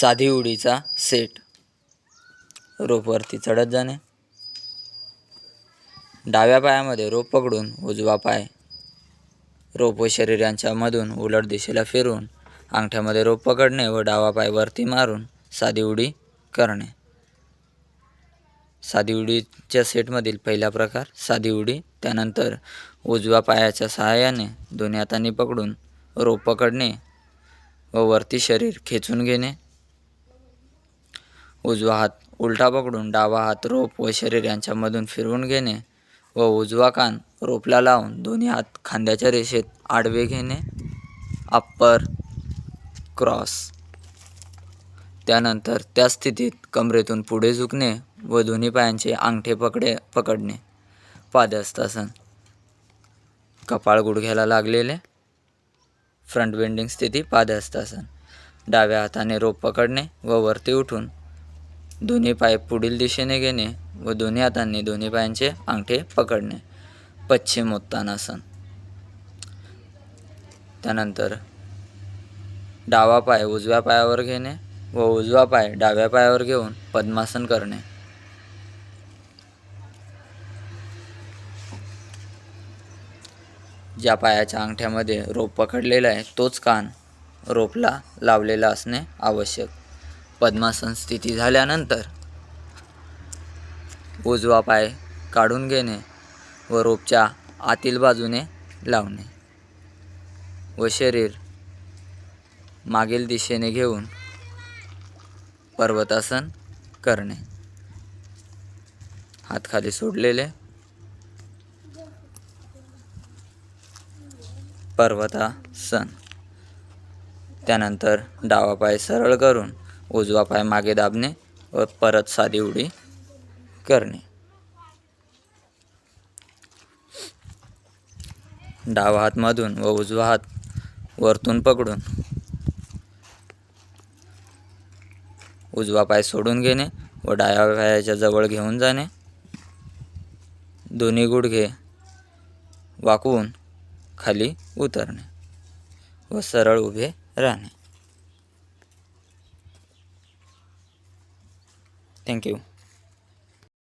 साधी उडीचा सेट. रोपवरती चढत जाणे. डाव्या पायामध्ये रोप पकडून उजवा पाय. रोप व शरीर यांच्यामधून उलट दिशेला फिरून अंगठ्यामध्ये रोप पकडणे व डावा पाय वरती मारून साधी उडी करणे. साधी उडीच्या सेटमधील पहिला प्रकार साधी उडी त्यानंतर उजव्या पायाच्या सहाय्याने दोन्ही हातांनी पकडून रोप पकडणे व वरती शरीर खेचून घेणे. उजवा हात उलटा पकडून डावा हात रोप व शरीर यांच्यामधून फिरवून घेणे व उजवा कान रोपला लावून दोन्ही हात खांद्याच्या रेषेत आडवे घेणे. अप्पर क्रॉस त्यानंतर त्या स्थितीत कमरेतून पुढे झुकणे व दोन्ही पायांचे अंगठे पकडे पकडणे. पादस्तासन कपाळ गुडघ्याला लागलेले. फ्रंट बेंडिंग स्थिती पादहस्तासन डाव्या हाताने रोप पकडणे व वरती उठून दोन्ही पाय पुढील दिशेने घेणे व दोन्ही हातांनी दोन्ही पायांचे अंगठे पकडणे. पश्चिमोत्तानासन त्यानंतर डावा पाय उजव्या पायावर घेणे व उजवा पाय डाव्या पायावर घेऊन पद्मासन करणे. ज्या पायाच्या अंगठ्यामध्ये रोप पकडलेला आहे तोच कान रोपला लावलेला असणे आवश्यक. पद्मासन स्थिती झाल्यानंतर उजवा पाय काढून घेणे व रोपच्या आतील बाजूने लावणे व शरीर मागील दिशेने घेऊन पर्वतासन करणे. हात खाली सोडलेले. पर्वतासन. त्यानंतर डावा पाय सरळ करून उजवा पाय मागे दाबणे व परत साधी उडी करणे. डावा हात मधून व उजवा हात वरतून पकडून उजवा पाय सोडून घेणे व डाव्या पायाच्या जवळ घेऊन जाणे. दोन्ही गुडघे वाकवून खाली उतरणे व सरळ उभे राहणे. Thank you.